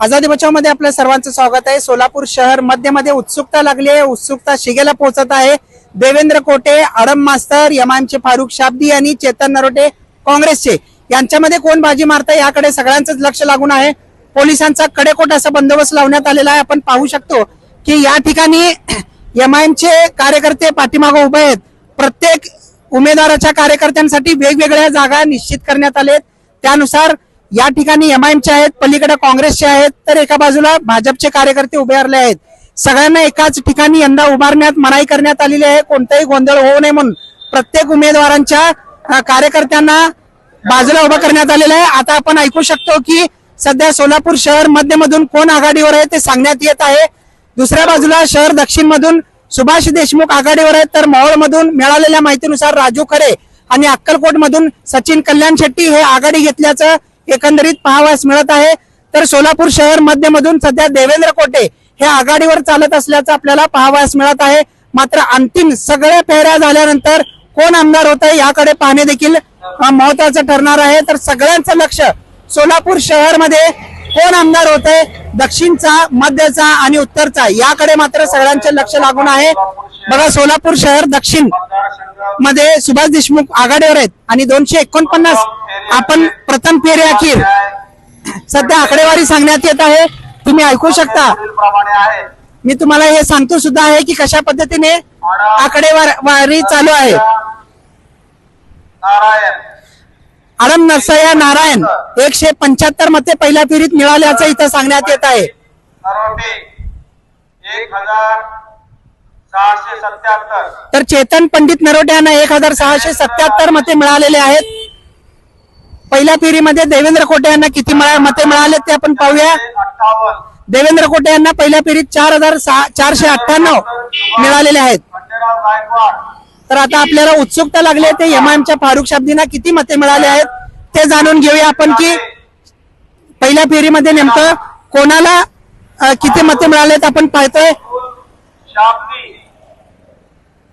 आझादी बचावमध्ये आपल्या सर्वांचं स्वागत आहे. सोलापूर शहर मध्यमध्ये उत्सुकता लागली आहे. उत्सुकता शिगेला पोहोचत आहे. देवेंद्र कोटे अडम मास्तर एमआयएमचे फारुख शाब्दी आणि चेतन नरोटे काँग्रेसचे. यांच्यामध्ये कोण बाजी मारतंय याकडे सगळ्यांचंच लक्ष लागून आहे. पोलिसांचा कडेकोट असा बंदोबस्त लावण्यात आलेला आहे. आपण पाहू शकतो की या ठिकाणी एमआयएमचे कार्यकर्ते पाठीमागं उभे आहेत. प्रत्येक उमेदवाराच्या कार्यकर्त्यांसाठी वेगवेगळ्या जागा निश्चित करण्यात आलेत. त्यानुसार या ठिकाणी एमआयएमचे आहेत पलीकडे काँग्रेसचे आहेत तर एका बाजूला भाजपचे कार्यकर्ते उभारले आहेत. सगळ्यांना एकाच ठिकाणी यंदा उभारण्यात मनाई करण्यात आलेली आहे. कोणताही गोंधळ होऊ नये म्हणून प्रत्येक उमेदवारांच्या कार्यकर्त्यांना बाजूला उभं करण्यात आलेलं आहे. आता आपण ऐकू शकतो की सध्या सोलापूर शहर मध्यमधून कोण आघाडीवर आहे ते सांगण्यात येत आहे. दुसऱ्या बाजूला शहर दक्षिण मधून सुभाष देशमुख आघाडीवर आहेत तर मोहोळ मधून मिळालेल्या माहितीनुसार राजू खरे आणि अक्कलकोट मधून सचिन कल्याण शेट्टी हे आघाडी घेतल्याचं एकंदरीत पाहावास मिळत आहे. तर सोलापूर शहर मध्यमधून सध्या देवेंद्र कोटे हे आघाडीवर चालत असल्याचं आपल्याला पाहावास मिळत आहे. मात्र अंतिम सगळ्या फेऱ्या झाल्यानंतर कोण आमदार होत आहे याकडे पाहणे देखील महत्वाचं ठरणार आहे. तर सगळ्यांचं लक्ष सोलापूर शहरमध्ये कोण आमदार होत आहे दक्षिणचा मध्यचा आणि उत्तरचा याकडे मात्र सगळ्यांचे लक्ष लागून आहे. बघा सोलापूर शहर दक्षिणमध्ये सुभाष देशमुख आघाडीवर आहेत आणि दोनशे एकोणपन्नास आपण प्रथम फेरी अखेर. सध्या आकडेवारी सांगण्यात येत आहे. तुम्ही ऐकू शकता. मी तुम्हाला हे सांगतो सुद्धा आहे की कशा पद्धतीने आकडेवारी चालू आहे. नारायण आडम नरसया नारायण एकशे पंच्याहत्तर मते पहिल्या फेरीत मिळाल्याचं इथं सांगण्यात येत आहे. तर चेतन पंडित नरोटे यांना एक हजार सहाशे सत्याहत्तर मते मिळालेले आहेत. पहिल्या फेरीमध्ये देवेंद्र कोटे यांना किती मते मिळाले ते आपण पाहूया. देवेंद्र कोटे यांना पहिल्या फेरीत चार हजार सहा चारशे अठ्ठ्याण्णव मिळालेले आहेत. तर आता आपल्याला उत्सुकता लागली आहे ते एमआयएमच्या फारुख शाब्दींना किती मते मिळाले आहेत ते जाणून घेऊया आपण की पहिल्या फेरीमध्ये नेमकं कोणाला किती मते मिळालेत आपण पाहतोय.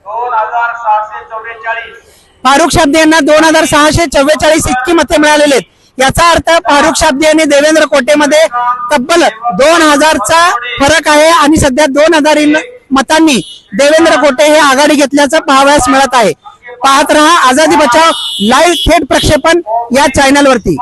दोन हजार सहाशे चौवेचाळीस. फारुख शाब्दी यांना दोन हजार सहाशे चव्वेचाळीस इतकी मते मिळालेली आहेत. याचा अर्थ फारुख शाब्दी आणि देवेंद्र कोटेमध्ये तब्बल दोन हजारचा फरक आहे आणि सध्या दोन हजार मतांनी देवेंद्र कोटे हे आघाडी घेतल्याचं पाहावयास मिळत आहे. पाहत रहा आझादी बचाव लाईव्ह थेट प्रक्षेपण या चॅनलवरती